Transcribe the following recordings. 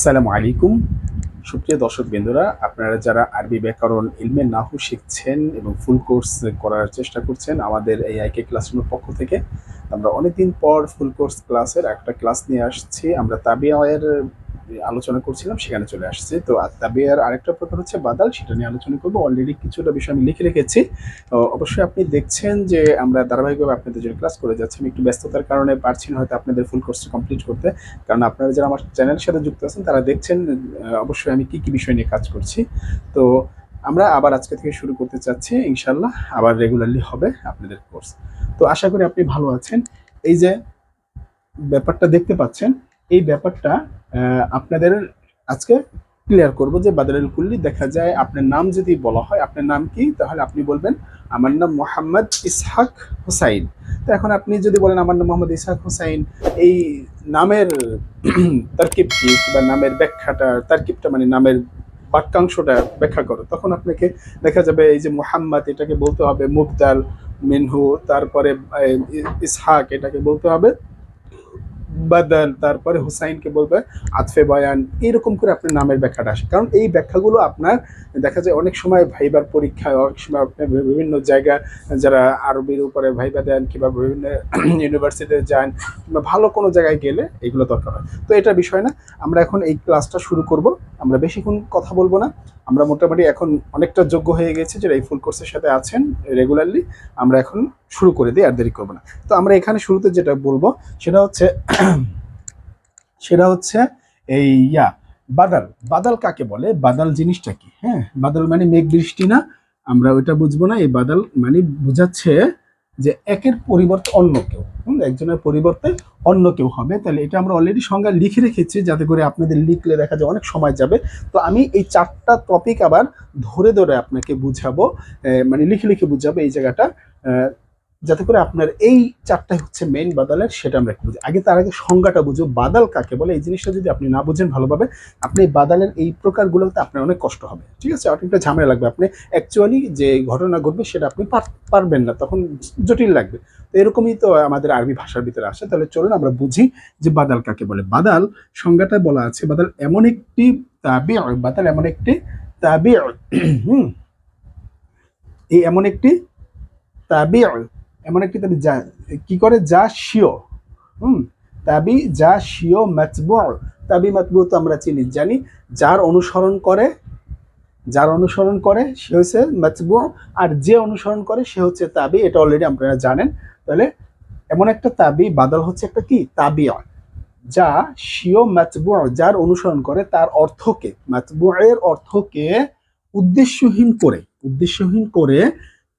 আসসালামু আলাইকুম। সুপ্রিয় দর্শক বিন্দুরা আপনারা যারা আরবি ব্যাকরণ ইলমে নাহু শিখছেন এবং ফুল কোর্স করার চেষ্টা করছেন আমাদের এই আইকে ক্লাসরুমের পক্ষ থেকে, আমরা অনেকদিন পর ফুল কোর্স ক্লাসের একটা ক্লাস নিয়ে আসছি। আমরা তাবিয়ায়ের আলোচনা করছিলাম, সেখানে চলে আসছে। তো তবে আর আরেকটা প্রকার হচ্ছে বাদাল, সেটা নিয়ে আলোচনা করব। অলরেডি কিছুটা বিষয় আমি লিখে রেখেছি। অবশ্যই আপনি দেখছেন যে আমরা ধারাবাহিকভাবে আপনাদের জন্য ক্লাস করে যাচ্ছি। আমি একটু ব্যস্ততার কারণে পারছি না হয়তো আপনাদের ফুল কোর্সটা কমপ্লিট করতে। কারণ আপনারা যারা আমার চ্যানেলের সাথে যুক্ত আছেন, তারা দেখছেন অবশ্যই আমি কি কি বিষয় নিয়ে কাজ করছি। তো আমরা আবার আজকে থেকে শুরু করতে চাচ্ছি ইনশাল্লাহ আবার রেগুলারলি হবে আপনাদের কোর্স তো আশা করি আপনি ভালো আছেন। এই যে ব্যাপারটা দেখতে পাচ্ছেন এই ব্যাপারটা আপনাদের আজকে ক্লিয়ার করব যে বাদারুল কুল্লি দেখা যায় আপনার নাম যদি বলা হয়, আপনার নাম কি? তাহলে আপনি বলবেন, আমার নাম মোহাম্মদ ইসহাক হুসাইন। তো এখন আপনি যদি বলেন, আমার নাম মোহাম্মদ ইসহাক হুসাইন, এই নামের তারকিব কি? বা নামের ব্যাখ্যাটা, তারকিবটা মানে নামের বাক্যাংশটা ব্যাখ্যা করো। তখন আপনাকে দেখা যাবে এই যে মোহাম্মদ, এটাকে বলতে হবে মুবদাল মিনহু, তারপরে ইসহাক, এটাকে বলতে হবে বাদাল তারপরে হুসাইনকে বলবে, আতফে বয়ান, এরকম করে আপনার নামের ব্যাখ্যাটা আসে। কারণ এই ব্যাখ্যাগুলো আপনার দেখা যায় অনেক সময় ভাইবার পরীক্ষায়, অনেক সময় আপনি বিভিন্ন জায়গায় যারা আরবির উপরে ভাইবা দেন কিংবা বিভিন্ন ইউনিভার্সিটিতে যান কিংবা ভালো কোনো জায়গায় গেলে এগুলো দরকার হয়। তো এটা বিষয় না, আমরা এখন এই ক্লাসটা শুরু করব। আমরা বেশিক্ষণ কথা বলব না। আমরা মোটামুটি এখন অনেকটা যোগ্য হয়ে গেছে যারা এই ফুল কোর্সের সাথে আছেন রেগুলারলি আমরা এখন শুরু করে দিই, আর দেরি করব না। তো আমরা এখানে শুরুতে যেটা বলব, সেটা হচ্ছে সেটা হচ্ছে এই ইয়া, বাদাল। বাদাল কাকে বলে? বাদাল জিনিসটা কি? হ্যাঁ বাদাল মানে মেঘ বৃষ্টি না? আমরা ওইটা বুঝব না, এই বাদাল মানে বোঝাচ্ছে যে একের পরিবর্তে অন্য কেউ। একজনের পরিবর্তে অন্য কেউ হবে। তাহলে এটা আমরা অলরেডি সংজ্ঞা লিখে রেখেছি, যাতে করে আপনাদের লিখলে দেখা যায় অনেক সময় যাবে। তো আমি এই চারটা টপিক আবার ধরে ধরে আপনাকে বুঝাবো মানে লিখে লিখে বুঝাবো এই জায়গাটা। যাতে করে আপনার এই চারটাই হচ্ছে মেইন বাদালের, সেটা আমরা একটু বুঝি। আগে তার আগে সংজ্ঞাটা বুঝব বাদাল কাকে বলে? এই জিনিসটা যদি আপনি না বুঝেন ভালোভাবে, আপনি বাদালের এই প্রকারগুলোতে আপনার অনেক কষ্ট হবে। ঠিক আছে? অনেকটা ঝামেলা লাগবে। আপনি অ্যাকচুয়ালি যে ঘটনা ঘটবে, সেটা আপনি পারবেন না, তখন জটিল লাগবে। তো এরকমই তো আমাদের আরবি ভাষার ভিতরে আসে। তাহলে চলুন আমরা বুঝি যে বাদাল কাকে বলে। বাদাল, সংজ্ঞাটা বলা আছে, বাদাল এমন একটি তাবি, বাদাল এমন একটি তাবি, হুম, এই এমন একটি তাবি এমন একটি তাবি যা, কি করে? যা শিও হুম? তাবি, যা শিও মাতবু তাবি মাতবু তো আমরা চিনি, জানি। যার অনুসরণ করে, যার অনুসরণ করে, সে হচ্ছে মাতবু আর যে অনুসরণ করে, সে হচ্ছে তাবি। এটা অলরেডি আপনারা জানেন। তাহলে এমন একটা তাবি, বাদল হচ্ছে একটা কি? তাবিয়া যা শিও মাতবু যার অনুসরণ করে, তার অর্থকে মাতবু এর অর্থকে উদ্দেশ্যহীন করে উদ্দেশ্যহীন করে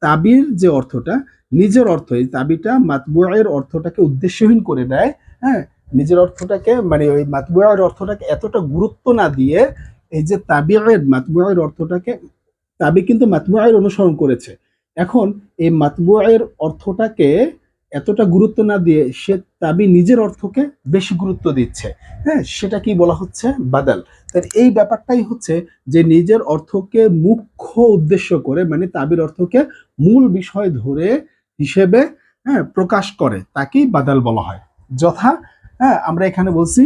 তাবির যে অর্থটা নিজের অর্থ, এই তাবিটা মাতবুয়ের অর্থটাকে উদ্দেশ্যহীন করে দেয় হ্যাঁ? নিজের অর্থটাকে মানে ওই মাতবুয়ের অর্থটাকে এতটা গুরুত্ব না দিয়ে এই যে তাবিয়ের, মাতবুয়ের অর্থটাকে, তাবি কিন্তু মাতবুয়ের অনুসরণ করেছে। এখন এই মাতবুয়ের অর্থটাকে এতটা গুরুত্ব না দিয়ে সে তাবি নিজের অর্থকে বেশি গুরুত্ব দিচ্ছে হ্যাঁ? সেটা কি বলা হচ্ছে? বাদাল। তার এই ব্যাপারটাই হচ্ছে যে নিজের অর্থকে মুখ্য উদ্দেশ্য করে মানে তাবির অর্থকে মূল বিষয় ধরে হিসেবে হ্যাঁ প্রকাশ করে, তাকেই বাদাল বলা হয়। যথা হ্যাঁ আমরা এখানে বলছি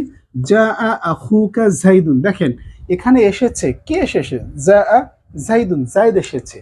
যা আহুকা জাইদুন দেখেন, এখানে এসেছে, কে এসেছে? যা জাইদুন জাইদ এসেছে।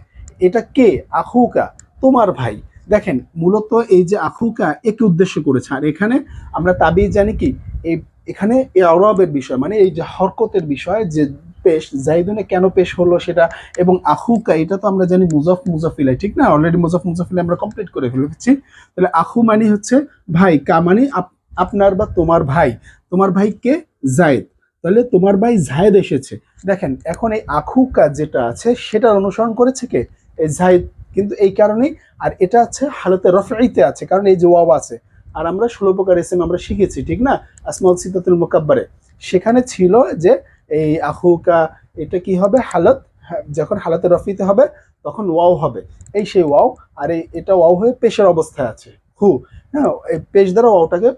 এটা কে? আহুকা তোমার ভাই। দেখেন, মূলত এই যে আহুকা একে উদ্দেশ্য করেছে। আর এখানে আমরা তাবি জানি কি? এই, এখানে এই অরবের বিষয় মানে এই যে হরকতের বিষয়, যে পেশ, জাইদুনে কেন পেশ হলো সেটা এবং আহুকা এটা তো আমরা জানি মুজফ মুজাফিলাই, ঠিক না? অলরেডি মুজফ মুজাফিলাই আমরা কমপ্লিট করে ফেলেছি। তাহলে আহু মানে হচ্ছে ভাই, কা মানে আপ- আপনার বা তোমার ভাই। তোমার ভাই কে? জায়েদ তাহলে তোমার ভাই জায়েদ এসেছে। দেখেন, এখন এই আখুকা যেটা আছে সেটা অনুসরণ করেছে কে? এই জায়েদ কিন্তু এই কারণেই, আর এটা আছে হালতে রফাইতে আছে, কারণ এই যে ওয়াও আছে। আর আমরা ষোলো প্রকার এসএম আমরা শিখেছি, ঠিক না? আসমাউল সিতাতুল মোকাব্বারে। সেখানে ছিল যে এই আহুকা এটা কি হবে? হালত হ্যাঁ, যখন হালাতে রফিতে হবে তখন ওয়াও হবে। এই সেই ওয়াও আর এই এটা ওয়াও হয়ে পেশের অবস্থায় আছে। হু হ্যাঁ এই পেশ দ্বারা ওয়াওটাকে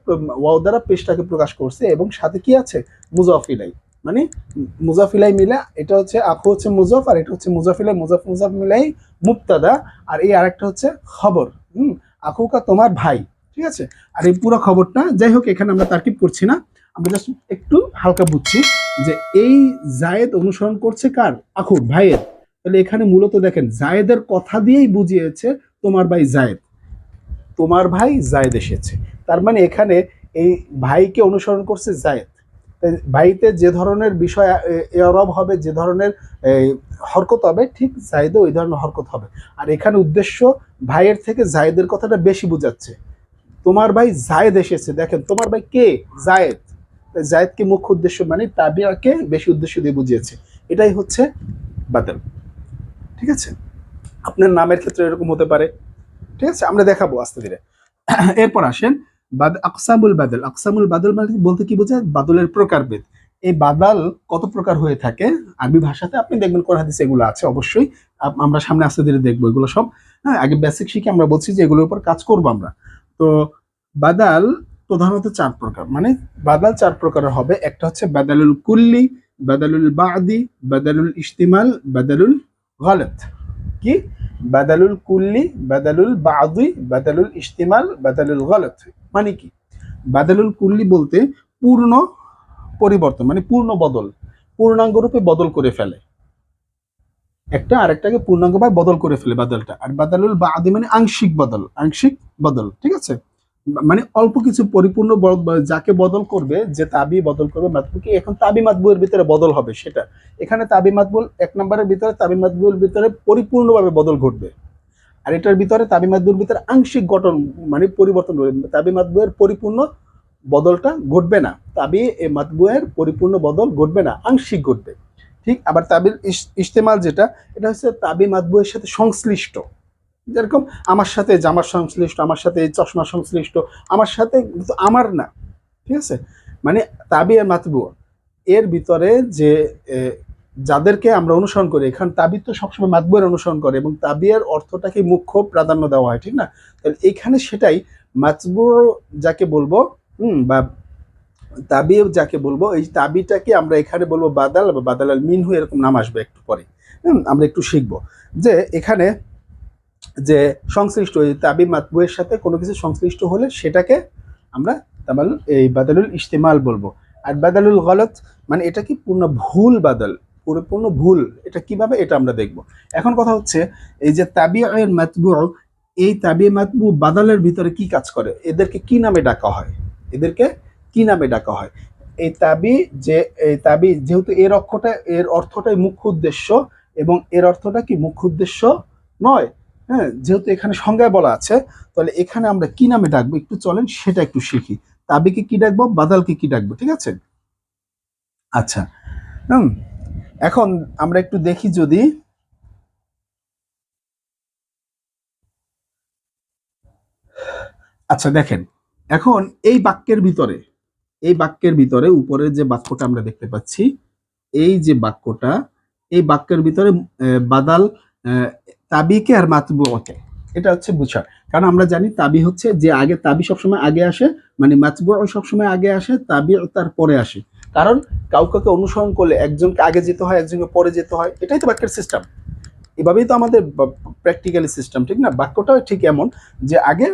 ওয়াও দ্বারা পেশটাকে প্রকাশ করছে এবং সাথে কি আছে? মুজাফিলাই। মানে মুজাফিলাই মিলা এটা হচ্ছে আখু হচ্ছে মুজফ আর এটা হচ্ছে মুজাফিলাই। মুজাফ মুজাফ মিলাই মুক্তাদা আর এই আরেকটা হচ্ছে খবর। হুম আখুকা তোমার ভাই ঠিক আছে? আর এই পুরো খবরটা যাই হোক এখানে আমরা তারকিব করছি না। আমরা জাস্ট একটু হালকা বুঝছি যে এই জায়েদ অনুসরণ করছে কার? আখুর, ভাইয়ের। তাহলে এখানে মূলত দেখেন, জায়েদের কথা দিয়েই বুঝিয়েছে তোমার ভাই জায়েদ। তোমার ভাই জায়েদ এসেছে। তার মানে এখানে এই ভাইকে অনুসরণ করছে জায়েদ। ভাইতে যে ধরনের বিষয় এরব হবে, যে ধরনের হরকত হবে, ঠিক জায়েদও ওই ধরনের হরকত হবে। আর এখানে উদ্দেশ্য ভাইয়ের থেকে জায়েদের কথাটা বেশি বোঝাচ্ছে। তোমার ভাই জায়েদ এসেছে। দেখেন, তোমার ভাই কে? জায়েদ। জায়েদকে মুখ্য উদ্দেশ্য মানে তাবিয়াকে বেশি উদ্দেশ্য দিয়ে বুঝিয়েছে। এটাই হচ্ছে বাদল ঠিক আছে? আপনার নামের ক্ষেত্রে এরকম হতে পারে। ঠিক আছে? আমরা দেখাবো আস্তে ধীরে। এরপর আসেন আকসামুল বাদল। আকসামুল বাদল মানে বলতে কি বোঝায়? বাদলের প্রকারভেদ। এই বাদাল কত প্রকার হয়ে থাকে? আরবি ভাষাতে আপনি দেখবেন কোন হাদিসে এগুলো আছে অবশ্যই। আমরা সামনে আস্তে ধীরে দেখব এগুলো সব। হ্যাঁ আগে বেসিক শিখে আমরা বলছি যে এগুলোর উপর কাজ করব আমরা। তো বাদাল প্রধানত চার প্রকার। মানে বাদাল চার প্রকারের হবে। একটা হচ্ছে বাদালুল কুল্লি, বাদালুল বাদি, বাদালুল ইস্তিমাল বাদালুল গলত। কি? বাদালুল কুল্লি, বাদালুল বাদি, বাদালুল ইস্তিমাল বাদালুল গলত। মানে কি? বাদালুল কুল্লি বলতে পূর্ণ পরিবর্তন মানে পূর্ণ বদল। পূর্ণাঙ্গ রূপে বদল করে ফেলে। একটা আরেকটাকে পূর্ণাঙ্গভাবে বদল করে ফেলে বাদলটা। আর বাদালুল বাদি মানে আংশিক বদল আংশিক বদল। ঠিক আছে? মানে অল্প কিছু পরিপূর্ণ যাকে বদল করবে, যে তাবি বদল করবে মাতবুকে এখন তাবি মাতবুয়ের ভিতরে বদল হবে সেটা। এখানে তাবি মাতবুল এক নম্বরের ভিতরে, তাবি মাতবুয়ের ভিতরে পরিপূর্ণভাবে বদল ঘটবে। আর এটার ভিতরে তাবি মাতবুয়ের ভিতরে আংশিক গঠন মানে পরিবর্তন তাবি মাতবুয়ের পরিপূর্ণ বদলটা ঘটবে না। তাবি এ মাতবুয়ের পরিপূর্ণ বদল ঘটবে না, আংশিক ঘটবে। ঠিক? আবার তাবির ইস্তেমাল যেটা, এটা হচ্ছে তাবি মাতবুয়ের সাথে সংশ্লিষ্ট। যেরকম আমার সাথে জামার সংশ্লিষ্ট আমার সাথে চশমা সংশ্লিষ্ট আমার সাথে আমার না ঠিক আছে? মানে তাবি আর মাতবু এর ভিতরে যে যাদেরকে আমরা অনুসরণ করি এখানে তাবি তো সবসময় মাতবুয়ের অনুসরণ করে এবং তাবিয়ার অর্থটাকে মুখ্য প্রাধান্য দেওয়া হয় ঠিক না? তাহলে এইখানে সেটাই মাতবু যাকে বলব হুম বা তাবি যাকে বলব এই তাবিটাকে আমরা এখানে বলব বাদাল বা বাদাল আল মিনহু এরকম নাম আসবে একটু পরে হুম, আমরা একটু শিখব। যে এখানে যে সংশ্লিষ্ট তাবি মাতবুয়ের সাথে কোনো কিছু সংশ্লিষ্ট হলে সেটাকে আমরা তামাল, এই বাদালুল ইস্তেমাল বলব। আর বাদালুল গলত মানে এটা কি পূর্ণ ভুল বাদল? পুরোপূর্ণ ভুল। এটা কীভাবে এটা আমরা দেখব? এখন কথা হচ্ছে, এই যে তাবি আয়ের মাতবু, এই তাবি মাতবু বাদালের ভিতরে কি কাজ করে? এদেরকে কি নামে ডাকা হয়? এদেরকে কি নামে ডাকা হয়? এই তাবি যে, এই তাবি যেহেতু এর অক্ষটা, এর অর্থটাই মুখ্য উদ্দেশ্য, এবং এর অর্থটা কি মুখ্য উদ্দেশ্য? নয়। হ্যাঁ যেহেতু এখানে সংজ্ঞায় বলা আছে, তাহলে এখানে আমরা কি নামে ডাকবো? একটু চলেন, সেটা একটু শিখি। তাবিকে কি ডাকবো? বাদালকে কি ডাকবো? ঠিক আছে? আচ্ছা। হুম, এখন আমরা একটু দেখি যদি আচ্ছা দেখেন। এখন এই বাক্যের ভিতরে, এই বাক্যের ভিতরে উপরের যে বাক্যটা আমরা দেখতে পাচ্ছি, এই যে বাক্যটা, এই বাক্যের ভিতরে বাদাল তাবিকে আর মাতবুকে এটা হচ্ছে বুঝার কারণ আমরা জানি তাবি হচ্ছে যে আগে তাবি সবসময় আগে আসে মানে মাতবু সবসময় আগে আসে তাবি তার পরে আসে। কারণ কাউকে অনুসরণ করলে একজনকে আগে যেতে হয়, একজনকে পরে যেতে হয়, এটাই তো বাক্যের সিস্টেম এভাবেই তো আমাদের প্র্যাকটিক্যালি সিস্টেম ঠিক না? বাক্যটাও ঠিক এমন যে আগে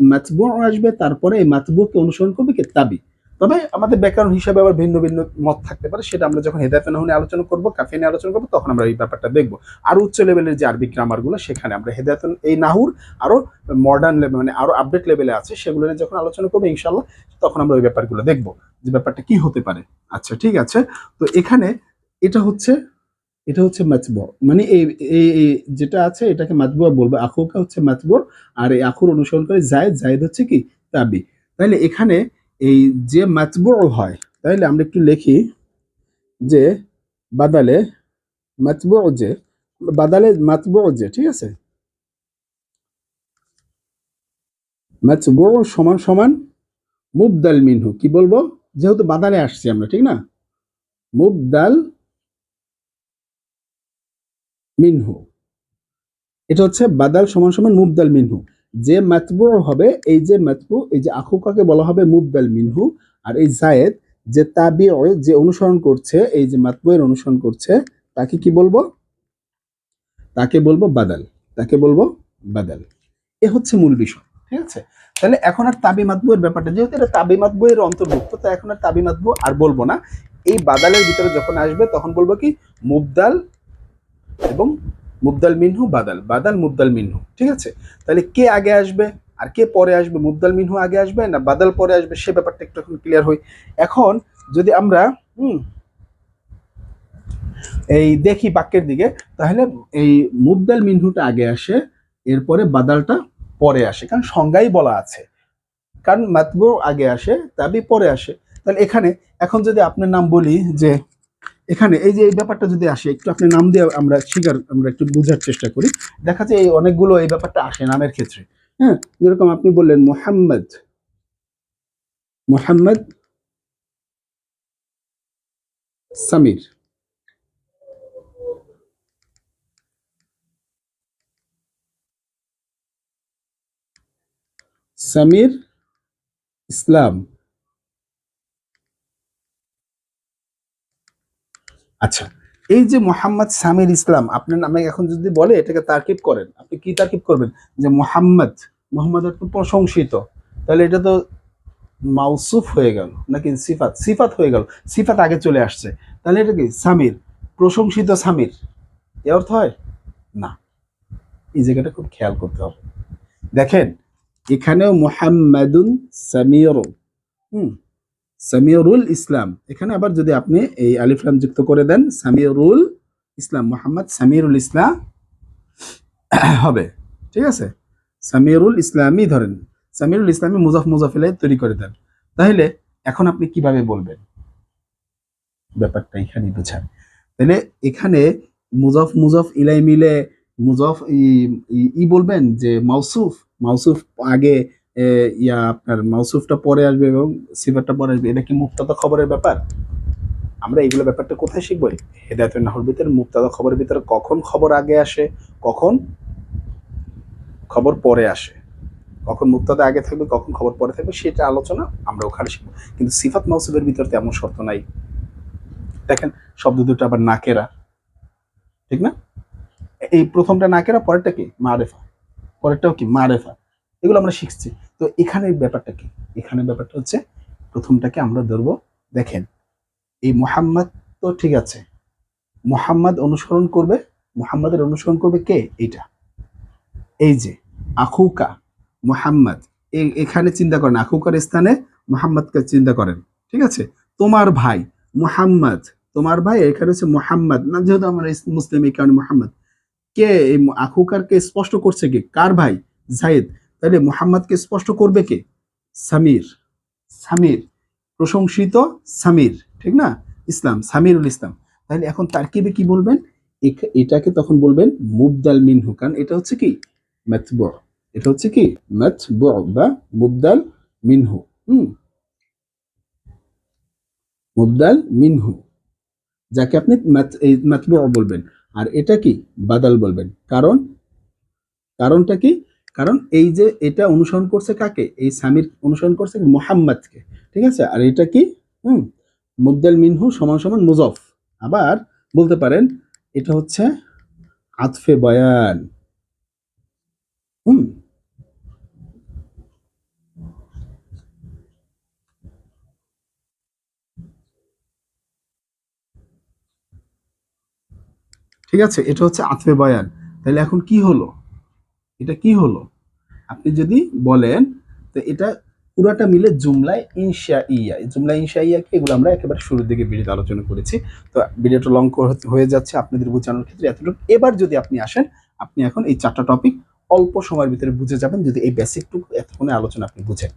মাতবু আসবে, তারপরে এই মাতবুকে অনুসরণ করবে কি? তাবি। তবে আমাদের ব্যাকরণ হিসাবে আবার ভিন্ন ভিন্ন মত থাকতে পারে, সেটা আমরা যখন হেদায়ত নহনে আলোচনা করব কাফে নিয়ে আলোচনা করব, তখন আমরা এই ব্যাপারটা দেখব। আরও উচ্চ লেভেলের যে আরবি গ্রামারগুলো সেখানে আমরা হেদায়ত এই নাহুর আরও মডার্ন লেভেল মানে আরও আপডেট লেভেলে আছে, সেগুলো নিয়ে যখন আলোচনা করব ইনশাল্লাহ তখন আমরা ওই ব্যাপারগুলো দেখব, যে ব্যাপারটা কি হতে পারে। আচ্ছা ঠিক আছে? তো এখানে এটা হচ্ছে এটা হচ্ছে মাতবু মানে এই, এই- যেটা আছে, এটাকে মাতবুয়া বলব। আখুকা হচ্ছে মাতবু আর এই আখুর অনুসরণ করে জায়েদ জায়েদ হচ্ছে কি? তাবি। তাহলে এখানে এই যে মাতবু হয়, তাইলে আমরা একটু লিখি যে বাদালে মাতবু যে, বাদালে মাতবু যে, ঠিক আছে? মাতবু সমান সমান মুবদাল মিনহু, কি বলব? যেহেতু বাদালে আসছি আমরা, ঠিক না? মুবদাল মিনহু। এটা হচ্ছে বাদাল সমান সমান মুবদাল মিনহু। যে মাতবু হবে, এই যে মাতবু এই যে আখুকাকে বলা হবে মুবদাল মিনহু, আর এই জায়েদ যে তাবি যে অনুসরণ করছে, এই যে মাতবুয়ের অনুসরণ করছে, তাকে কি বলব? তাকে বলব বাদাল। তাকে বলব বাদাল। এ হচ্ছে মূল বিষয়, ঠিক আছে? তাহলে এখন আর তাবি মাতবুয়ের ব্যাপারটা, যেহেতু এটা তাবি মাতবুয়ের অন্তর্ভুক্ত, তাই এখন আর তাবি মাতবু আর বলব না। এই বাদালের ভিতরে যখন আসবে, তখন বলব কি? মুবদাল এবং মুবদাল মিনহু, বাদাল। বাদাল, মুবদাল মিনহু, ঠিক আছে? তাহলে কে আগে আসবে আর কে পরে আসবে? মুবদাল মিনহু আগে আসবে না বাদাল পরে আসবে? সে ব্যাপারটা একটু এখন ক্লিয়ার হই। এখন যদি আমরা, হুম, এই দেখি বাক্যের দিকে, তাহলে এই মুবদাল মিনহুটা আগে আসে, এরপরে বাদালটা পরে আসে। কারণ সংজ্ঞাই বলা আছে। কারণ মাতবু আগে আসে, তাবি পরে আসে। তাহলে এখানে, এখন যদি আপনার নাম বলি যে এখানে, এই যে এই ব্যাপারটা যদি আসে, একটু আপনি নাম দিয়ে আমরা শিকার, আমরা একটু বোঝার চেষ্টা করি। দেখা যায় এই অনেকগুলো এই ব্যাপারটা আসে নামের ক্ষেত্রে। হ্যাঁ যেরকম আপনি বললেন মোহাম্মদ। মোহাম্মদ সামির। সামির ইসলাম। আচ্ছা এই যে মোহাম্মদ সামির ইসলাম, আপনার নামে এখন যদি বলে, এটাকে তারকিব করেন, আপনি কি তারকিব করবেন? যে মোহাম্মদ মোহাম্মদ প্রশংসিত। তাহলে এটা তো মাউসুফ হয়ে গেল, নাকি সিফাত? সিফাত হয়ে গেল, সিফাত আগে চলে আসছে। তাহলে এটা কি? সামির, প্রশংসিত সামির। এ অর্থ হয়? না। এই জায়গাটা খুব খেয়াল করতে হবে। দেখেন, এখানেও মোহাম্মদুন সামির হুম। সামিরুল ইসলাম। এখানে আবার যদি আপনি এই আলিফলাম যুক্ত করে দেন সামিরুল ইসলাম, মোহাম্মদ সামিরুল ইসলাম, হবে। ঠিক আছে? সামিরুল ইসলামই ধরেন সামিরুল ইসলামী মুজাফ মুজাফিলাই তৈরি করে দেন। তাহলে এখন আপনি কীভাবে বলবেন? ব্যাপারটা এখানে বোঝান। তাহলে এখানে মুজাফ মুজাফ ইলাই মিলে, মুজাফ ই- বলবেন যে মাউসুফ মাউসুফ আগে ইয়া আপনার মাউসুফটা পরে আসবে এবং সিফারটা পরে আসবে। এটা কি মুক্তাদা খবরের ব্যাপার? আমরা এইগুলো ব্যাপারটা কোথায় শিখব? হেদায়তের নাহর ভিতরে মুক্তাদা খবরের ভিতরে কখন খবর আগে আসে, কখন খবর পরে আসে? কখন মুক্তাদা আগে থাকবে, কখন খবর পরে থাকবে, সেটা আলোচনা আমরা ওখানে শিখব। কিন্তু সিফাত মাউসুফের ভিতরে তেমন শর্ত নাই। দেখেন, শব্দ দুটো আবার নাকেরা। ঠিক না? এই প্রথমটা নাকেরা, পরেরটা কি? মারেফা। পরেরটাও কি? মারেফা। এগুলো আমরা শিখছি। তো এখানে ব্যাপারটা কি? এখানে ব্যাপারটা হচ্ছে, প্রথমটাকে আমরা ধরবো, দেখেন, এই মোহাম্মদ তো ঠিক আছে। মোহাম্মদ অনুসরণ করবে, মোহাম্মদের অনুসরণ করবে কে? এইটা। এই যে, আখুকা, মোহাম্মদ এখানে চিন্তা করেন, আখুকার স্থানে মোহাম্মদকে চিন্তা করেন, ঠিক আছে? তোমার ভাই, মোহাম্মদ, তোমার ভাই, এখানে হচ্ছে মোহাম্মদ, না, যেহেতু আমরা মুসলিম, এই কারণে মোহাম্মদ। কে, এই আখুকারকে স্পষ্ট করছে কি? কার ভাই? জায়েদ। তাহলে মোহাম্মদকে স্পষ্ট করবে কে? সামির। সামির। প্রশংসিত সামির, ঠিক না? ইসলাম, সামিরুল ইসলাম। তাহলে এখন তারকিবে কি বলবেন? এটাকে তখন বলবেন মুবদাল মিনহু। কারণ এটা হচ্ছে কি? ম্যাথব এটা হচ্ছে কি? মাতবু বা মুবদাল মিনহু। হুম? মুবদাল মিনহু। যাকে আপনি মাতবু বলবেন। আর এটা কি? বাদাল বলবেন। কারণ? কারণটা কি? কারণ এই যে এটা অনুসরণ করছে কাকে? এই সামির অনুসরণ করছে মোহাম্মদকে। ঠিক আছে? আর এটা কি? হুম। মুবদাল মিনহু সমান সমান মুজফ। আবার বলতে পারেন, এটা হচ্ছে আতফে বয়ান। হুম। ঠিক আছে? এটা হচ্ছে আতফে বয়ান। তাহলে এখন কি হলো? এটা কি হলো? আপনি যদি বলেন, তো এটা পুরাটা মিলে জুমলায় ইনশা ইয়া জুমলা ইনশা ইয়াকে এগুলো আমরা একেবারে শুরুর দিকে ভিডিওতে আলোচনা করেছি। তো ভিডিওটা লং হয়ে যাচ্ছে আপনাদের বোঝানোর ক্ষেত্রে এতটুকু। এবার যদি আপনি আসেন, আপনি এখন এই চারটা টপিক অল্প সময়ের ভিতরে বুঝে যাবেন যদি এই বেসিকটুকু এতক্ষণে আলোচনা আপনি বুঝেন।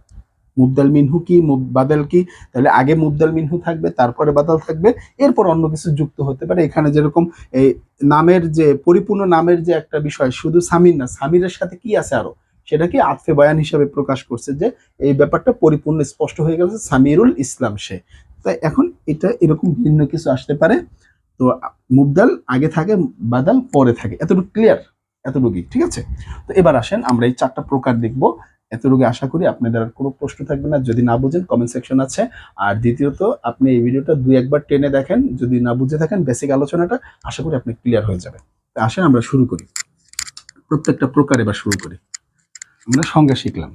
মুবদাল মিনহু কি বাদাল কি? তাহলে আগে মুবদাল মিনহু থাকবে, তারপরে বাদাল থাকবে, এরপর অন্য কিছু যুক্ত হতে পারে। এখানে যেরকম এই নামের যে, পরিপূর্ণ নামের যে একটা বিষয়, শুধু সামির না, সামিরের সাথে কি আছে আরও? সেটাকে আতফে বয়ান হিসাবে প্রকাশ করছে যে, এই ব্যাপারটা পরিপূর্ণ স্পষ্ট হয়ে গেছে, সামিরুল ইসলাম সে। তাই এখন এটা এরকম ভিন্ন কিছু আসতে পারে। তো মুবদাল আগে থাকে, বাদাল পরে থাকে। এতটুকু ক্লিয়ার এতটুকুই, ঠিক আছে? তো এবার আসেন, আমরা এই চারটা প্রকার দেখব। এত রোগে আশা করি আপনাদের আর কোনো প্রশ্ন থাকবে না। যদি না বুঝেন কমেন্ট সেকশন আছে। আর দ্বিতীয়ত, আপনি এই ভিডিওটা দুই একবার টেনে দেখেন। যদি না বুঝে থাকেন বেসিক আলোচনাটা, আশা করি আপনি ক্লিয়ার হয়ে যাবে আসেন, আমরা শুরু করি। প্রত্যেকটা প্রকার এবার শুরু করি। আমরা সঙ্গে শিখলাম।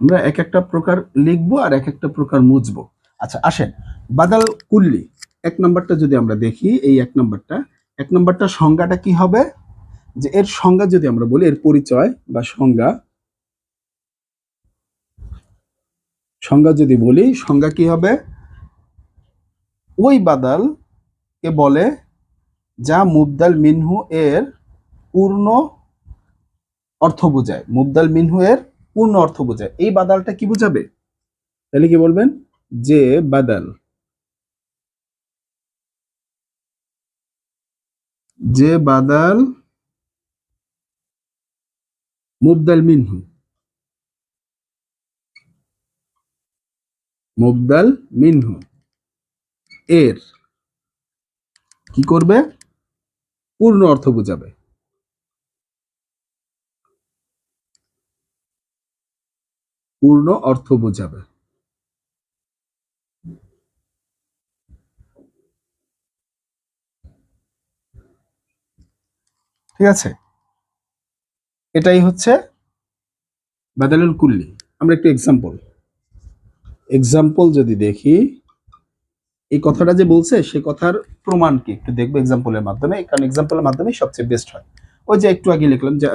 আমরা এক একটা প্রকার লিখব আর এক একটা প্রকার মুছবো। আচ্ছা আসেন। বাদাল কুল্লি, এক নম্বরটা যদি আমরা দেখি, এই এক নম্বরটা এক নম্বরটা সংজ্ঞাটা কি হবে? যে এর সংজ্ঞা যদি আমরা বলি, এর পরিচয় বা সংজ্ঞা সংজ্ঞা যদি বলি, সংজ্ঞা কি হবে? ওই বাদাল কে বলে যা মুবদাল মিনহু এর পূর্ণ অর্থ বোঝায়। মুবদাল মিনহু এর পূর্ণ অর্থ বোঝায়। এই বাদালটা কি বোঝাবে? তাহলে কি বলবেন? যে বাদাল যে বাদাল মুবদাল মিনহু। মুবদাল মিনহু। এর কি করবে? পূর্ণ অর্থ বোঝাবে। পূর্ণ অর্থ বোঝাবে। ঠিক আছে? এটাই হচ্ছে বাদালুল কুল্লি। আমরা একটু এক্সাম্পল এক্সাম্পল যদি দেখি, এই কথাটা যে বলছে, সে কথার প্রমাণ কি? একটু দেখব এক্সাম্পলের মাধ্যমে, কারণ এক্সাম্পলের মাধ্যমে সবচেয়ে বেস্ট হয়। ওই যে একটু আগে লিখলাম যা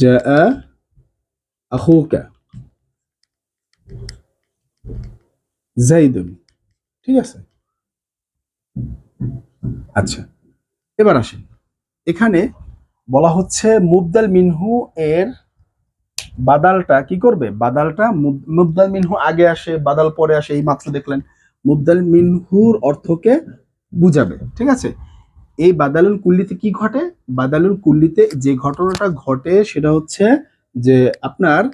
যা, আখুকা। জাইদুন। ঠিক আছে? আচ্ছা। এবার আসেন। এখানে বলা হচ্ছে, মুবদাল মিনহু এর বাদালটা কি করবে? বাদালটা মুব- মুবদাল মিনহু আগে আসে, বাদাল পরে আসে, এই মাত্র দেখলেন। মুবদাল মিনহুর অর্থকে বুঝাবে, ঠিক আছে? এই বাদালুল কুল্লিতে কি ঘটে? বাদালুল কুল্লিতে যে ঘটনাটা ঘটে সেটা হচ্ছে যে আপনার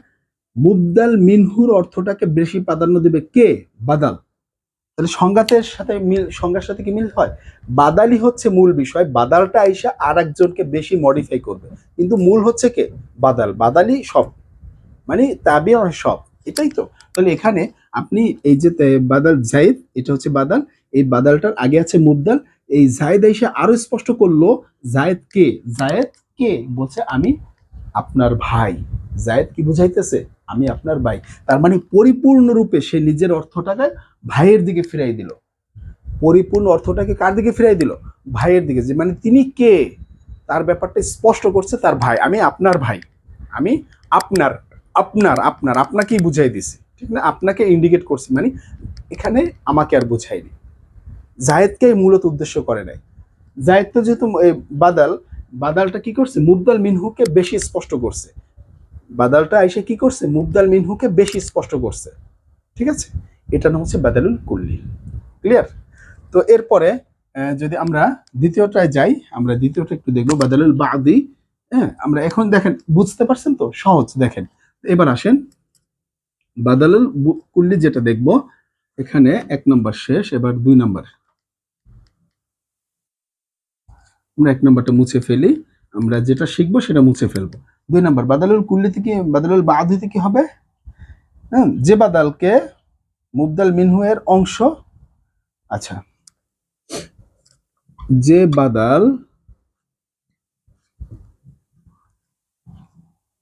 মুবদাল মিনহুর অর্থটাকে বেশি প্রাধান্য দেবে কে? বাদাল। তাহলে সংঘাতের সাথে মিল, সংঘাতের সাথে কি মিল হয়? বাদালি হচ্ছে মূল বিষয়, বাদালটা আইসা আর একজনকে বেশি মডিফাই করবে। কিন্তু মূল হচ্ছে কে? বাদাল। বাদালি সব। মানে তাবি আর সব। এটাই তো। তাহলে এখানে আপনি এই যে বাদাল জাইদ এটা হচ্ছে বাদাল। এই বাদালটার আগে আছে মুবদাল এই জায়েদ এসে আরও স্পষ্ট করল, জায়েদ কে? জায়েদ কে? বলছে আমি আপনার ভাই। জায়েদ কি বুঝাইতেছে? আমি আপনার ভাই। তার মানে পরিপূর্ণরূপে সে নিজের অর্থটাকে ভাইয়ের দিকে ফিরাই দিল। পরিপূর্ণ অর্থটাকে কার দিকে ফিরাই দিল? ভাইয়ের দিকে। যে মানে তিনি কে? তার ব্যাপারটা স্পষ্ট করছে তার ভাই। আমি আপনার ভাই। আমি আপনার আপনার আপনার, আপনাকেই বুঝাই দিছি। ঠিক না? আপনাকে ইন্ডিকেট করছি। মানে এখানে আমাকে আর বুঝাইনি জায়েদকে মূলত উদ্দেশ্য করে নাই। জায়েদ তো যেহেতু বাদাল, বাদালটা কি করছে? মুবদাল মিনহুকে বেশি স্পষ্ট করছে। বাদালটা এসে কি করছে? মুবদাল মিনহুকে বেশি স্পষ্ট করছে। ঠিক আছে? এটা নাম হচ্ছে বাদালুল কুল্লি ক্লিয়ার তো এরপরে যদি আমরা দ্বিতীয়টায় যাই, আমরা দ্বিতীয়টা একটু দেখব, বাদালুল বাদি। হ্যাঁ আমরা এখন দেখেন, বুঝতে পারছেন তো? সহজ, দেখেন। এবার আসেন, বাদালুল কুল্লি যেটা দেখব, এখানে এক নম্বর শেষ, এবার দুই নম্বর। আমরা এক নম্বরটা মুছে ফেলি, আমরা যেটা শিখব সেটা মুছে ফেলব। দুই নম্বর, বাদালুল কুল্লি থেকে, বাদালুল বাদিতে কি হবে। হ্যাঁ যে বাদালকে মুবদাল মিনহু এর অংশ আচ্ছা যে বাদাল,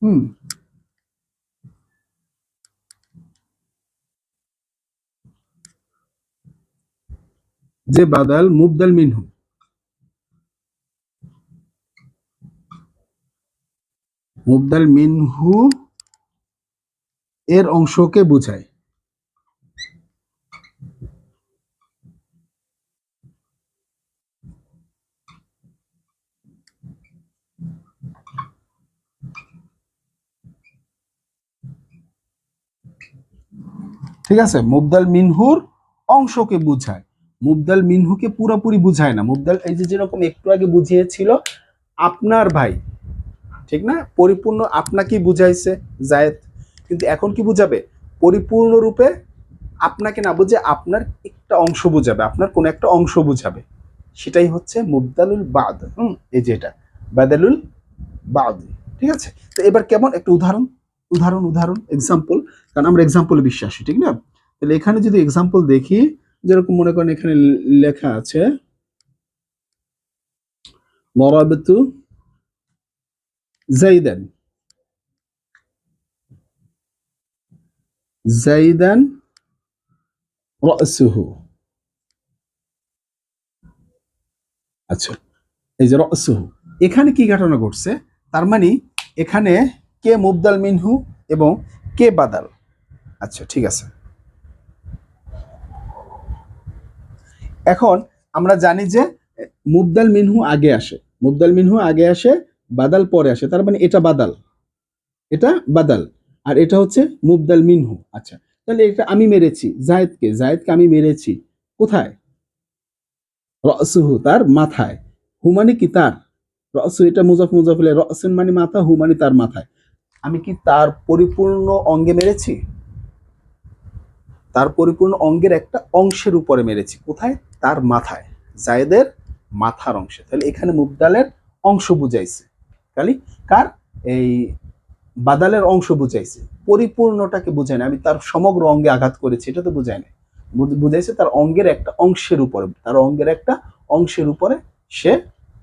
হুম, যে বাদাল মুবদাল মিনহু। মুবদাল মিনহু এর অংশকে বোঝায়। ঠিক আছে? মুবদাল মিনহুর অংশকে বুঝায়। মুবদাল মিনহুকে পুরোপুরি বুঝায় না। মুবদাল এই যে যেরকম একটু আগে বুঝিয়েছিল, আপনার ভাই ঠিক না? পরিপূর্ণ আপনাকেই বুঝাইছে জায়েদ। কিন্তু এখন কি বুঝাবে? পরিপূর্ণরূপে আপনাকে না বুঝে আপনার একটা অংশ বুঝাবে, আপনার কোন একটা অংশ বুঝাবে। সেটাই হচ্ছে মুবদালুল বাদ, হুম? এই যেটা বাদালুল বাদ, ঠিক আছে? তো এবার কেমন? একটা উদাহরণ উদাহরণ উদাহরণ এক্সাম্পল কারণ আমরা এক্সাম্পলে বিশ্বাসী, ঠিক না? তাহলে এখানে যদি এক্সাম্পল দেখি, যেরকম মনে করেন এখানে লেখা আছে, মরাবেতু জাইদান জাইদান রসুহু আচ্ছা এই যে রসুহু এখানে কি ঘটনা ঘটছে? তার মানে এখানে কে মুবদাল মিনহু এবং কে বাদাল। আচ্ছা ঠিক আছে। এখন আমরা জানি যে মুবদাল মিনহু আগে আসে। মুবদাল মিনহু আগে আসে বাদাল পরে আসে, তার মানে এটা বাদাল। এটা বাদাল। আর এটা হচ্ছে মুবদাল মিনহু। আচ্ছা তাহলে এটা আমি মেরেছি। জায়েদকে জায়েদকে আমি মেরেছি। কোথায়? রসুহু তার মাথায়। হু মানে কি তার? রসু এটা মুজাফ মুজাফিলে রসুন মানে মাথা, হু মানে তার মাথায়। আমি কি তার পরিপূর্ণ অঙ্গে মেরেছি? তার পরিপূর্ণ অঙ্গের একটা অংশের উপরে মেরেছি। কোথায়? তার মাথায়। জায়েদের মাথার অংশে। তাহলে এখানে মুবদালের অংশ বুঝাইছে। খালি কার? এই বাদালের অংশ বুঝাইছে। পরিপূর্ণটাকে বুঝায় না আমি তার সমগ্র অঙ্গে আঘাত করেছি, এটা তো বুঝায় না বুঝাইছে তার অঙ্গের একটা অংশের উপরে, তার অঙ্গের একটা অংশের উপরে সে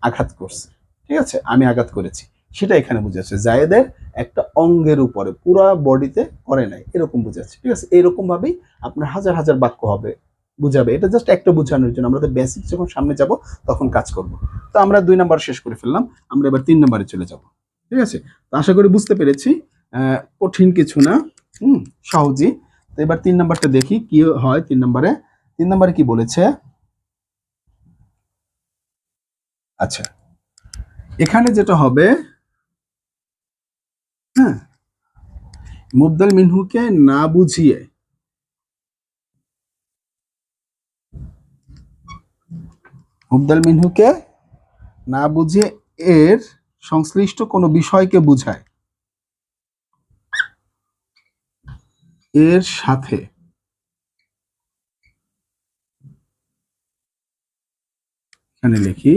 আঘাত করছে। ঠিক আছে? আমি আঘাত করেছি। সেটা এখানে বুঝাচ্ছে। জায়েদের একটা অঙ্গের উপরে, পুরা বডিতে করে নাই। এরকম বুঝাচ্ছে। ঠিক আছে? এরকম ভাবেই আপনার হাজার হাজার বাক্য হবে। বুঝাবে। এটা জাস্ট একটা বোঝানোর জন্য। আমরা বেসিক যখন সামনে যাব, তখন কাজ করব। তো আমরা দুই নাম্বার শেষ করে ফেললাম। আমরা এবার তিন নাম্বারে চলে যাব। ঠিক আছে? তো আশা করি বুঝতে পেরেছি। কঠিন কিছু না। হুম, সহজই। তো এবার তিন নাম্বারটা দেখি কি হয় তিন নাম্বারে তিন নাম্বারে কি বলেছে? আচ্ছা। এখানে যেটা হবে হ্যাঁ মুবদাল মিনহুকে না বুঝিয়ে মুবদাল মিনহুকে না বুঝিয়ে এর সংশ্লিষ্ট কোনো বিষয়কে বুঝায়। এর সাথে এখানে লিখি।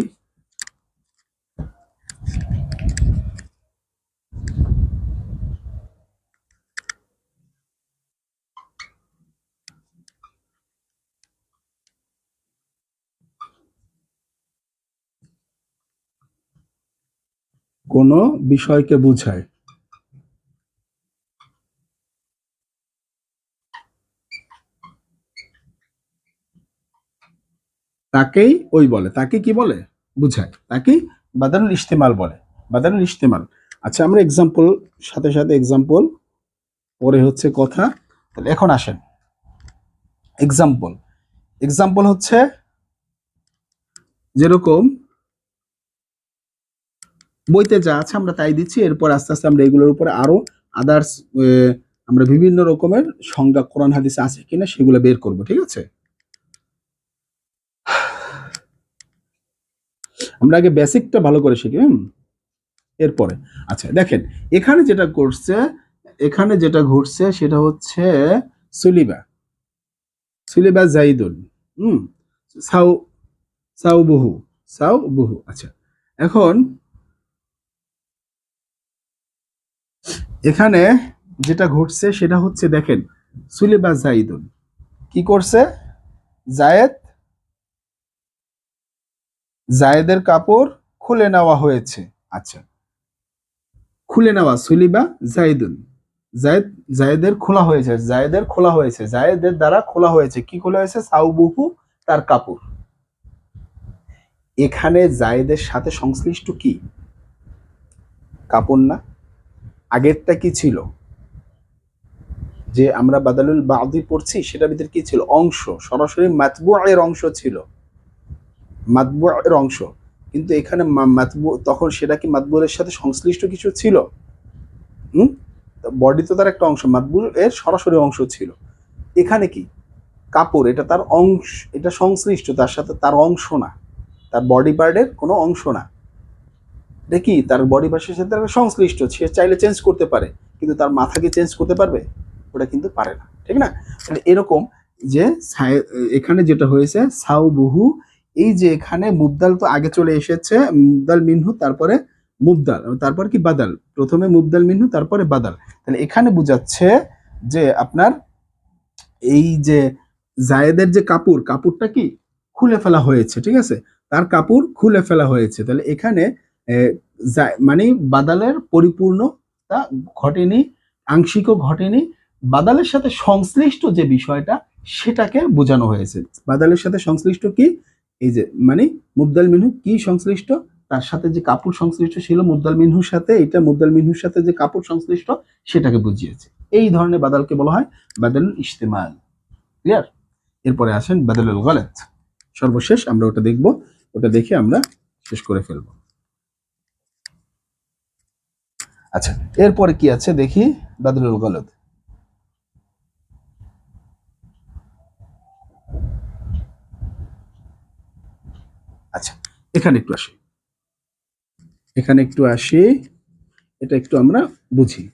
কোনো বিষয়কে বুঝায়। তাকেই ওই বলে, তাকে কি বলে? বুঝায়। তাকে বাদানুল ইস্তেমাল বলে। বাদানুল ইস্তেমাল। আচ্ছা আমরা এক্সাম্পল সাথে সাথে এক্সাম্পল পরে হচ্ছে কথা। তাহলে এখন আসেন। এক্সাম্পল এক্সাম্পল হচ্ছে যেরকম বইতে যা আছে আমরা তাই দিচ্ছি। এরপর আস্তে আস্তে আমরা এগুলোর উপরে আরও আদার্স আমরা বিভিন্ন রকমের সংজ্ঞা, কোরআন, হাদিসে আছে কিনা সেগুলো বের করব, ঠিক আছে? আমরা আগে বেসিকটা ভালো করে শিখি, হুম? এরপরে আচ্ছা দেখেন, এখানে যেটা করছে, এখানে যেটা ঘটছে সেটা হচ্ছে সুলিবা সুলিবা জাইদুল হুম? সাউ সাউ বহু সাউ বহু আচ্ছা এখন এখানে যেটা ঘটছে সেটা হচ্ছে দেখেন সুলিবা জাইদুল কি করছে? জায়েদ, জায়েদের কাপড় খুলে নেওয়া হয়েছে। আচ্ছা খুলে নেওয়া সুলিবা জাইদুন। জায়েদ, জায়েদের খোলা হয়েছে, জায়েদের খোলা হয়েছে, জায়েদের দ্বারা খোলা হয়েছে। কি খোলা হয়েছে? সাউবুহু, তার কাপড়। এখানে জায়েদের সাথে সংশ্লিষ্ট কি? কাপড় না? আগেরটা কি ছিল? যে আমরা বাদালুল বাদি পড়ছি, সেটার ভিতরে কি ছিল? অংশ, সরাসরি মাতবু এর অংশ ছিল। মাতবু এর অংশ। কিন্তু এখানে মাতবু, তখন সেটা কি মাতবুরের সাথে সংশ্লিষ্ট কিছু ছিল? হুম? বডি তো তার একটা অংশ মাতবুর এর সরাসরি অংশ ছিল। এখানে কি? কাপড়, এটা তার অংশ, এটা সংশ্লিষ্ট, তার সাথে তার অংশ না। তার বডি পার্টের কোনো অংশ না। কি তার বডি পার্টের সাথে তার সংশ্লিষ্ট, সে চাইলে চেঞ্জ করতে পারে, কিন্তু তার মাথাকে চেঞ্জ করতে পারবে? ওটা কিন্তু পারে না, ঠিক না? এরকম যে এখানে যেটা হয়েছে সাউ বহু এই যে এখানে মুবদাল তো আগে চলে এসেছে, মুবদাল মিনহু, তারপরে মুবদাল তারপর কি বাদাল? প্রথমে মুবদাল মিনহু, তারপরে বাদাল। তাহলে এখানে বুঝাচ্ছে যে আপনার এই যে জায়েদের যে কাপড়, কাপড়টা কি? খুলে ফেলা হয়েছে, ঠিক আছে? তার কাপড় খুলে ফেলা হয়েছে। তাহলে এখানে মানে বাদালের পরিপূর্ণতা ঘটেনি, আংশিকও ঘটেনি। বাদালের সাথে সংশ্লিষ্ট যে বিষয়টা, সেটাকে বোঝানো হয়েছে। বাদালের সাথে সংশ্লিষ্ট কি? এই যে মানে মুবদাল মিনহু কি সংশ্লিষ্ট? তার সাথে যে কাপড় সংশ্লিষ্ট ছিল মুবদাল মিনহুর সাথে, এটা মুবদাল মিনহুর সাথে যে কাপড় সংশ্লিষ্ট, সেটাকে বুঝিয়েছে। এই ধরনের বাদালকে বলা হয় বাদালুল ইস্তেমাল ক্লিয়ার এরপরে আসেন বাদালুল গলত। সর্বশেষ আমরা ওটা দেখব, ওটা দেখে আমরা শেষ করে ফেলব। আচ্ছা এরপরে কি আছে? দেখি বাদলুল গলত আচ্ছা এখানে একটু আসি। এখানে একটু আসি, এটা একটু আমরা বুঝি।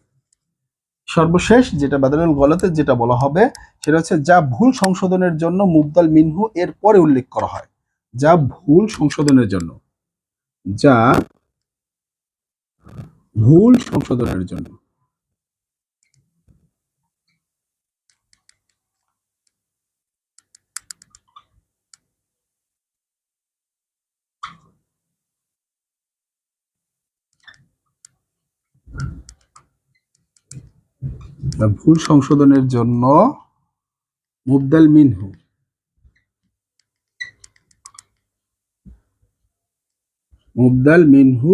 সর্বশেষ যেটা বাদলুল গলতে যেটা বলা হবে, সেটা হচ্ছে, যা ভুল সংশোধনের জন্য মুবদাল মিনহু এর পরে উল্লেখ করা হয়। যা ভুল সংশোধনের জন্য। যা ভুল সংশোধনের জন্য। ভুল সংশোধনের জন্য মুবদাল মিনহু। মুবদাল মিনহু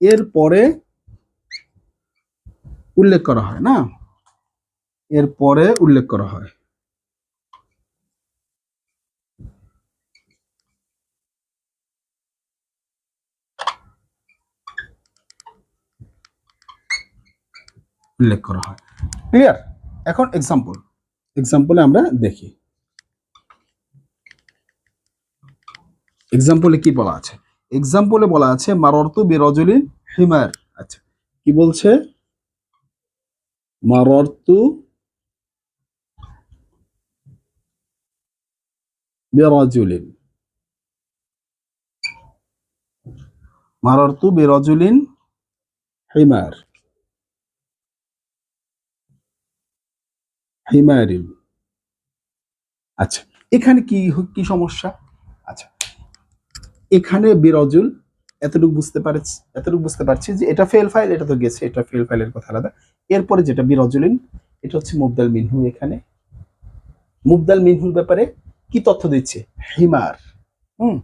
এর পরে উল্লেখ করা হয়, না? এর পরে উল্লেখ করা হয়। উল্লেখ করা হয়। ক্লিয়ার এখন এক্সাম্পল এক্সাম্পলে আমরা দেখি। এক্সাম্পলে কি বলা আছে? এক্সাম্পলে বলা আছে, মাররতু বিরজুলিন হিমার আচ্ছা কি বলছে? মাররতু বিরজুলিন মাররতু বিরজুলিন হিমার হিমারিন আচ্ছা এখানে কি কি সমস্যা? আচ্ছা এখানে বিরজুল এতটুকু বুঝতে পারছি, এতটুকু বুঝতে পারছি যে এটা ফেল ফাইল এটা তো গেছে, এটা ফেল ফাইলের কথা আলাদা। এরপরে যেটা বিরজুলিন এটা হচ্ছে মুবদাল মিনহু এখানে। মুবদাল মিনহুর ব্যাপারে কি তথ্য দিচ্ছে? হিমার। হুম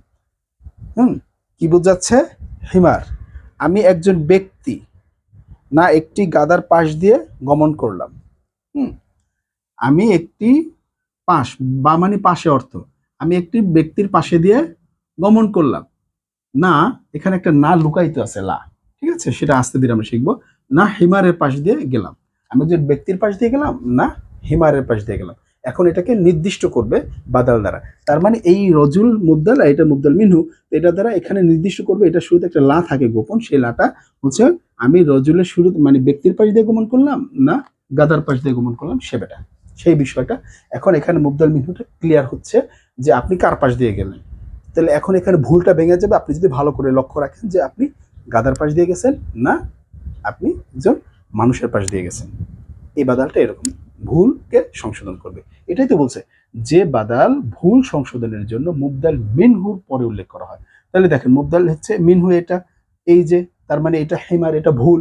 হুম, কি বোঝাচ্ছে? হিমার। আমি একজন ব্যক্তি, না একটি গাদার পাশ দিয়ে গমন করলাম। হুম, আমি একটি পাশ, বা মানে পাশে অর্থ, আমি একটি ব্যক্তির পাশে দিয়ে গমন করলাম। না, এখানে একটা না লুকাইতে আছে, লা। ঠিক আছে? সেটা আসতে ধীরে আমরা শিখব। না হিমারের পাশ দিয়ে গেলাম। আমি যে ব্যক্তির পাশ দিয়ে গেলাম, না হিমারের পাশ দিয়ে গেলাম। এখন এটাকে নির্দিষ্ট করবে বাদাল দ্বারা। তার মানে এই রজুল মুবদাল আর এটা মুবদাল মিনহু এটা দ্বারা এখানে নির্দিষ্ট করবে, এটা শুরুতে একটা লা থাকে গোপন, সেই লাটা হচ্ছে আমি রজুলের শুরুতে মানে ব্যক্তির পাশ দিয়ে গমন করলাম, না গাদার পাশ দিয়ে গমন করলাম সেটা সেই বিষয়টা। এখন এখানে মুবদাল মিনহুটা ক্লিয়ার হচ্ছে যে আপনি কার পাশ দিয়ে গেলেন। তাহলে এখন এখানে ভুলটা ভেঙে যাবে। আপনি যদি ভালো করে লক্ষ্য রাখেন যে আপনি গাদার পাশ দিয়ে গেছেন, না আপনি একজন মানুষের পাশ দিয়ে গেছেন। এই বাদালটা এরকম ভুলকে সংশোধন করবে। এটাই তো বলছে, যে বাদাল ভুল সংশোধনের জন্য মুবদাল মিনহুর পরে উল্লেখ করা হয়। তাহলে দেখেন, মুবদাল হচ্ছে মিনহু এটা, এই যে, তার মানে এটা হেমার, এটা ভুল।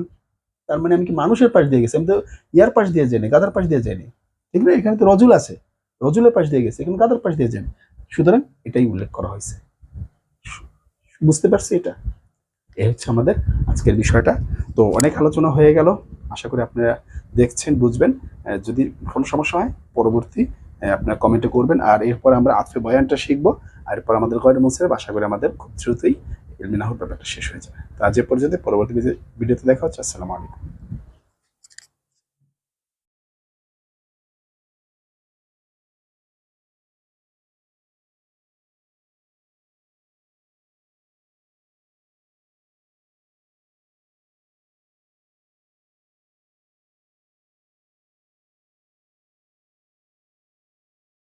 তার মানে আমি কি মানুষের পাশ দিয়ে গেছি? আমি তো ইয়ার পাশ দিয়ে যাইনি, গাদার পাশ দিয়ে যাইনি। ঠিক না? এখানে তো রজুল আছে। রজুলের পাশ দিয়ে গেছে, এখানে গাদার পাশ দিয়ে যান সুতরাং এটাই উল্লেখ করা হয়েছে। বুঝতে পারছি এটা? এই হচ্ছে আমাদের আজকের বিষয়টা। তো অনেক আলোচনা হয়ে গেল। আশা করি আপনারা দেখছেন, বুঝবেন। যদি কোনো সমস্যা হয়, পরবর্তী আপনারা কমেন্টে করবেন। আর এরপর আমরা আতফে বয়ানটা শিখব। আর এরপর আমাদের গয়ের মুসে আশা করি আমাদের খুব দ্রুতই এলমিনাহুর ব্যাপারটা শেষ হয়ে যাবে। তো আজ এ পর্যন্ত পরবর্তী ভিডিওতে দেখা হচ্ছে। আসসালামু আলাইকুম।